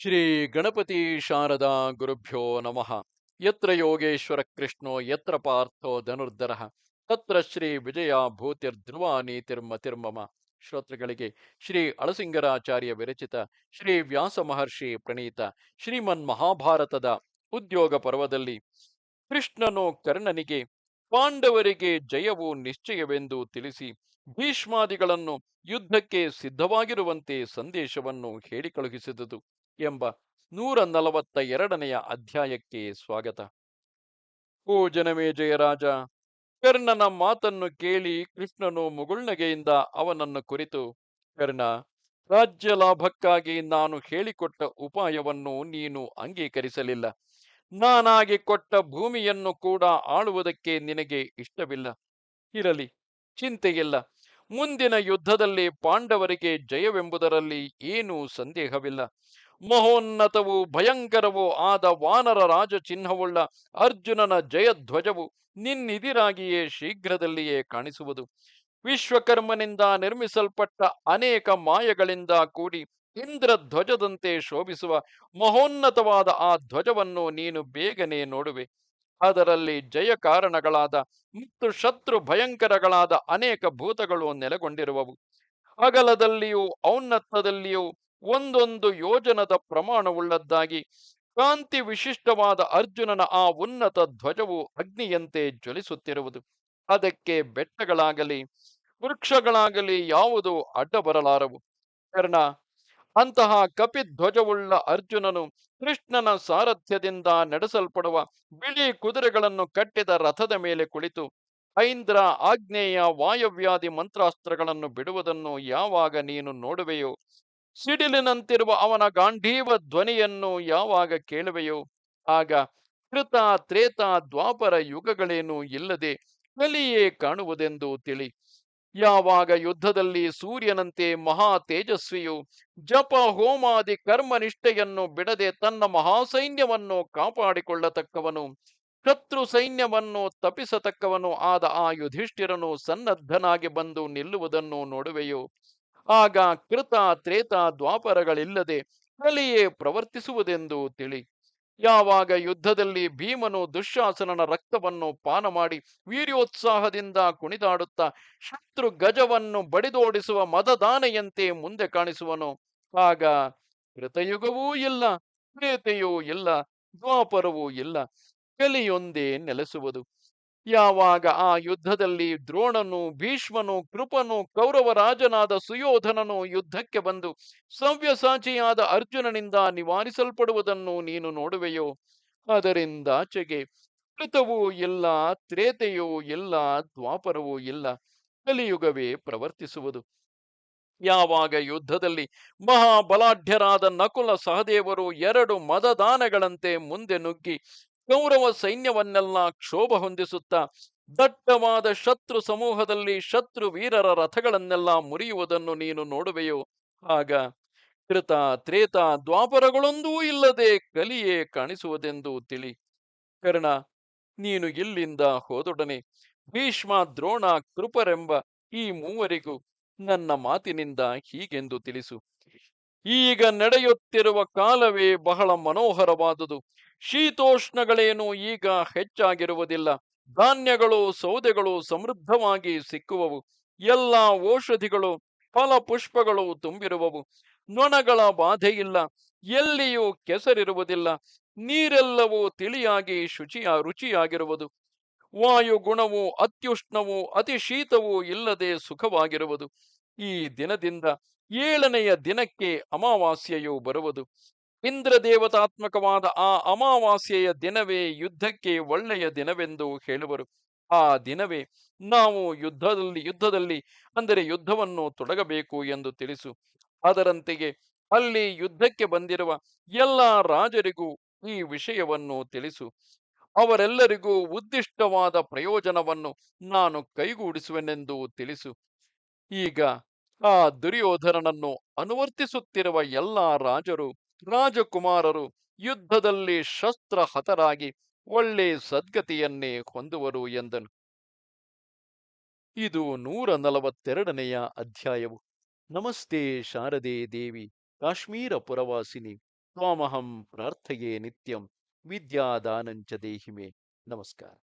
ಶ್ರೀ ಗಣಪತಿ ಶಾರದಾ ಗುರುಭ್ಯೋ ನಮಃ. ಯತ್ರ ಯೋಗೇಶ್ವರ ಕೃಷ್ಣೋ, ಯತ್ರ ಪಾರ್ಥೋ ಧನುರ್ಧರ, ತತ್ರ ಶ್ರೀ ವಿಜಯ ಭೂತಿರ್ಧ್ರುವ ನೀತಿರ್ಮತಿರ್ಮಮ ಶ್ರೋತೃಗಳಿಗೆ ಶ್ರೀ ಅಳಸಿಂಗರಾಚಾರ್ಯ ವಿರಚಿತ ಶ್ರೀ ವ್ಯಾಸ ಮಹರ್ಷಿ ಪ್ರಣೀತ ಶ್ರೀಮನ್ ಮಹಾಭಾರತದ ಉದ್ಯೋಗ ಪರ್ವದಲ್ಲಿ ಕೃಷ್ಣನು ಕರ್ಣನಿಗೆ ಪಾಂಡವರಿಗೆ ಜಯವು ನಿಶ್ಚಯವೆಂದು ತಿಳಿಸಿ ಭೀಷ್ಮಾದಿಗಳನ್ನು ಯುದ್ಧಕ್ಕೆ ಸಿದ್ಧವಾಗಿರುವಂತೆ ಸಂದೇಶವನ್ನು ಹೇಳಿ ಕಳುಹಿಸಿದುದು ಎಂಬ ನೂರ ನಲವತ್ತ ಎರಡನೆಯ ಅಧ್ಯಾಯಕ್ಕೆ ಸ್ವಾಗತ. ಓ ಜನಮೇ ಜಯರಾಜ ಕರ್ಣನ ಮಾತನ್ನು ಕೇಳಿ ಕೃಷ್ಣನು ಮುಗುಳ್ನಗೆಯಿಂದ ಅವನನ್ನು ಕುರಿತು, ಕರ್ಣ, ರಾಜ್ಯ ಲಾಭಕ್ಕಾಗಿ ನಾನು ಹೇಳಿಕೊಟ್ಟ ಉಪಾಯವನ್ನು ನೀನು ಅಂಗೀಕರಿಸಲಿಲ್ಲ. ನಾನಾಗಿ ಕೊಟ್ಟ ಭೂಮಿಯನ್ನು ಕೂಡ ಆಳುವುದಕ್ಕೆ ನಿನಗೆ ಇಷ್ಟವಿಲ್ಲ. ಇರಲಿ, ಚಿಂತೆಯಿಲ್ಲ. ಮುಂದಿನ ಯುದ್ಧದಲ್ಲಿ ಪಾಂಡವರಿಗೆ ಜಯವೆಂಬುದರಲ್ಲಿ ಏನೂ ಸಂದೇಹವಿಲ್ಲ. ಮಹೋನ್ನತವೂ ಭಯಂಕರವೂ ಆದ ವಾನರ ರಾಜ ಚಿಹ್ನವುಳ್ಳ ಅರ್ಜುನನ ಜಯಧ್ವಜವು ನಿನ್ನಿದಿರಾಗಿಯೇ ಶೀಘ್ರದಲ್ಲಿಯೇ ಕಾಣಿಸುವುದು. ವಿಶ್ವಕರ್ಮನಿಂದ ನಿರ್ಮಿಸಲ್ಪಟ್ಟ ಅನೇಕ ಮಾಯಗಳಿಂದ ಕೂಡಿ ಇಂದ್ರ ಧ್ವಜದಂತೆ ಶೋಭಿಸುವ ಮಹೋನ್ನತವಾದ ಆ ಧ್ವಜವನ್ನು ನೀನು ಬೇಗನೆ ನೋಡುವೆ. ಅದರಲ್ಲಿ ಜಯ ಕಾರಣಗಳಾದ ಮತ್ತು ಶತ್ರು ಭಯಂಕರಗಳಾದ ಅನೇಕ ಭೂತಗಳು ನೆಲೆಗೊಂಡಿರುವವು. ಅಗಲದಲ್ಲಿಯೂ ಔನ್ನತ್ತದಲ್ಲಿಯೂ ಒಂದೊಂದು ಯೋಜನದ ಪ್ರಮಾಣವುಳ್ಳದ್ದಾಗಿ ಕಾಂತಿ ವಿಶಿಷ್ಟವಾದ ಅರ್ಜುನನ ಆ ಉನ್ನತ ಧ್ವಜವು ಅಗ್ನಿಯಂತೆ ಜ್ವಲಿಸುತ್ತಿರುವುದು. ಅದಕ್ಕೆ ಬೆಟ್ಟಗಳಾಗಲಿ, ವೃಕ್ಷಗಳಾಗಲಿ ಯಾವುದು ಅಡ್ಡ ಬರಲಾರವು ಕರ್ಣ ಅಂತಹ ಕಪಿಧ್ವಜವುಳ್ಳ ಅರ್ಜುನನು ಕೃಷ್ಣನ ಸಾರಥ್ಯದಿಂದ ನಡೆಸಲ್ಪಡುವ ಬಿಳಿ ಕುದುರೆಗಳನ್ನು ಕಟ್ಟಿದ ರಥದ ಮೇಲೆ ಕುಳಿತು, ಐಂದ್ರ ಆಗ್ನೇಯ ವಾಯವ್ಯಾಧಿ ಮಂತ್ರಾಸ್ತ್ರಗಳನ್ನು ಬಿಡುವುದನ್ನು ಯಾವಾಗ ನೀನು ನೋಡುವೆಯೋ ಸಿಡಿಲಿನಂತಿರುವ ಅವನ ಗಾಂಧೀವ ಧ್ವನಿಯನ್ನು ಯಾವಾಗ ಕೇಳುವೆಯೋ, ಆಗ ಕೃತ ತ್ರೇತ ದ್ವಾಪರ ಯುಗಗಳೇನು ಇಲ್ಲದೆ ಕಲಿಯೇ ಕಾಣುವುದೆಂದು ತಿಳಿ. ಯಾವಾಗ ಯುದ್ಧದಲ್ಲಿ ಸೂರ್ಯನಂತೆ ಮಹಾ ತೇಜಸ್ವಿಯು ಜಪ ಹೋಮಾದಿ ಕರ್ಮನಿಷ್ಠೆಯನ್ನು ಬಿಡದೆ ತನ್ನ ಮಹಾಸೈನ್ಯವನ್ನು ಕಾಪಾಡಿಕೊಳ್ಳತಕ್ಕವನು, ಶತ್ರು ಸೈನ್ಯವನ್ನು ತಪ್ಪಿಸತಕ್ಕವನು ಆದ ಆ ಯುಧಿಷ್ಠಿರನು ಸನ್ನದ್ಧನಾಗಿ ಬಂದು ನಿಲ್ಲುವುದನ್ನು ನೋಡುವೆಯೋ ಆಗ ಕೃತ ತ್ರೇತ ದ್ವಾಪರಗಳಿಲ್ಲದೆ ಕಲಿಯೇ ಪ್ರವರ್ತಿಸುವುದೆಂದು ತಿಳಿ. ಯಾವಾಗ ಯುದ್ಧದಲ್ಲಿ ಭೀಮನು ದುಶ್ಯಾಸನನ ರಕ್ತವನ್ನು ಪಾನ ಮಾಡಿ ವೀರ್ಯೋತ್ಸಾಹದಿಂದ ಕುಣಿದಾಡುತ್ತಾ ಶತ್ರು ಗಜವನ್ನು ಬಡಿದೋಡಿಸುವ ಮದದಾನೆಯಂತೆ ಮುಂದೆ ಕಾಣಿಸುವನು. ಆಗ ಕೃತಯುಗವೂ ಇಲ್ಲ ಪ್ರೇತೆಯೂ ಇಲ್ಲ, ದ್ವಾಪರವೂ ಇಲ್ಲ ಕಲಿಯೊಂದೇ ನೆಲೆಸುವುದು. ಯಾವಾಗ ಆ ಯುದ್ಧದಲ್ಲಿ ದ್ರೋಣನು, ಭೀಷ್ಮನು, ಕೃಪನು, ಕೌರವರಾಜನಾದ ಸುಯೋಧನನು ಯುದ್ಧಕ್ಕೆ ಬಂದು ಸವ್ಯಸಾಚಿಯಾದ ಅರ್ಜುನನಿಂದ ನಿವಾರಿಸಲ್ಪಡುವುದನ್ನು ನೀನು ನೋಡುವೆಯೋ? ಅದರಿಂದಾಚೆಗೆ ಕೃತವೂ ಇಲ್ಲ, ತ್ರೇತೆಯೂ ಇಲ್ಲ, ದ್ವಾಪರವೂ ಇಲ್ಲ, ಕಲಿಯುಗವೇ ಪ್ರವರ್ತಿಸುವುದು. ಯಾವಾಗ ಯುದ್ಧದಲ್ಲಿ ಮಹಾಬಲಾಢ್ಯರಾದ ನಕುಲ ಸಹದೇವರು ಎರಡು ಮದದಾನಗಳಂತೆ ಮುಂದೆ ನುಗ್ಗಿ ಕೌರವ ಸೈನ್ಯವನ್ನೆಲ್ಲ ಕ್ಷೋಭ ಹೊಂದಿಸುತ್ತಾ ದಟ್ಟವಾದ ಶತ್ರು ಸಮೂಹದಲ್ಲಿ ಶತ್ರು ವೀರರ ರಥಗಳನ್ನೆಲ್ಲ ಮುರಿಯುವುದನ್ನು ನೀನು ನೋಡುವೆಯೋ? ಆಗ ಕೃತ ತ್ರೇತ ದ್ವಾಪರಗಳೊಂದೂ ಇಲ್ಲದೆ ಕಲಿಯೇ ಕಾಣಿಸುವುದೆಂದು ತಿಳಿ. ಕರ್ಣ, ನೀನು ಇಲ್ಲಿಂದ ಹೋದೊಡನೆ ಭೀಷ್ಮ ದ್ರೋಣ ಕೃಪರೆಂಬ ಈ ಮೂವರಿಗೂ ನನ್ನ ಮಾತಿನಿಂದ ಹೀಗೆಂದು ತಿಳಿಸು. ಈಗ ನಡೆಯುತ್ತಿರುವ ಕಾಲವೇ ಬಹಳ ಮನೋಹರವಾದುದು. ಶೀತೋಷ್ಣಗಳೇನು ಈಗ ಹೆಚ್ಚಾಗಿರುವುದಿಲ್ಲ. ಧಾನ್ಯಗಳು, ಸೌದೆಗಳು ಸಮೃದ್ಧವಾಗಿ ಸಿಕ್ಕುವವು. ಎಲ್ಲ ಔಷಧಿಗಳು ಫಲ ಪುಷ್ಪಗಳು ತುಂಬಿರುವವು. ನೊಣಗಳ ಬಾಧೆಯಿಲ್ಲ. ಎಲ್ಲಿಯೂ ಕೆಸರಿರುವುದಿಲ್ಲ. ನೀರೆಲ್ಲವೂ ತಿಳಿಯಾಗಿ ಶುಚಿಯ ರುಚಿಯಾಗಿರುವುದು. ವಾಯುಗುಣವು, ಅತ್ಯುಷ್ಣವು, ಅತಿ ಶೀತವೂ ಇಲ್ಲದೆ ಸುಖವಾಗಿರುವುದು. ಈ ದಿನದಿಂದ ಏಳನೆಯ ದಿನಕ್ಕೆ ಅಮಾವಾಸ್ಯೆಯು ಬರುವುದು. ಇಂದ್ರದೇವತಾತ್ಮಕವಾದ ಆ ಅಮಾವಾಸ್ಯೆಯ ದಿನವೇ ಯುದ್ಧಕ್ಕೆ ಒಳ್ಳೆಯ ದಿನವೆಂದು ಹೇಳುವರು. ಆ ದಿನವೇ ನಾವು ಯುದ್ಧದಲ್ಲಿ ಯುದ್ಧದಲ್ಲಿ ಅಂದರೆ ಯುದ್ಧವನ್ನು ತೊಡಗಬೇಕು ಎಂದು ತಿಳಿಸು. ಅದರಂತೆಯೇ ಅಲ್ಲಿ ಯುದ್ಧಕ್ಕೆ ಬಂದಿರುವ ಎಲ್ಲ ರಾಜರಿಗೂ ಈ ವಿಷಯವನ್ನು ತಿಳಿಸು. ಅವರೆಲ್ಲರಿಗೂ ಉದ್ದಿಷ್ಟವಾದ ಪ್ರಯೋಜನವನ್ನು ನಾನು ಕೈಗೂಡಿಸುವೆನೆಂದು ತಿಳಿಸು. ಈಗ ಆ ದುರ್ಯೋಧನನನ್ನು ಅನುವರ್ತಿಸುತ್ತಿರುವ ಎಲ್ಲ ರಾಜರು ರಾಜಕುಮಾರರು ಯುದ್ಧದಲ್ಲಿ ಶಸ್ತ್ರ ಹತರಾಗಿ ಒಳ್ಳೆ ಸದ್ಗತಿಯನ್ನೇ ಹೊಂದುವರು ಎಂದನು. ಇದು ನೂರ ನಲವತ್ತೆರಡನೆಯ ಅಧ್ಯಾಯವು. ನಮಸ್ತೆ ಶಾರದೆ ದೇವಿ, ಕಾಶ್ಮೀರ ಪುರವಾಸಿನಿ, ತ್ವಾಮಹಂ ಪ್ರಾರ್ಥಯೇ ನಿತ್ಯಂ, ವಿದ್ಯಾದಾನಂಚ ದೇಹಿಮೆ. ನಮಸ್ಕಾರ.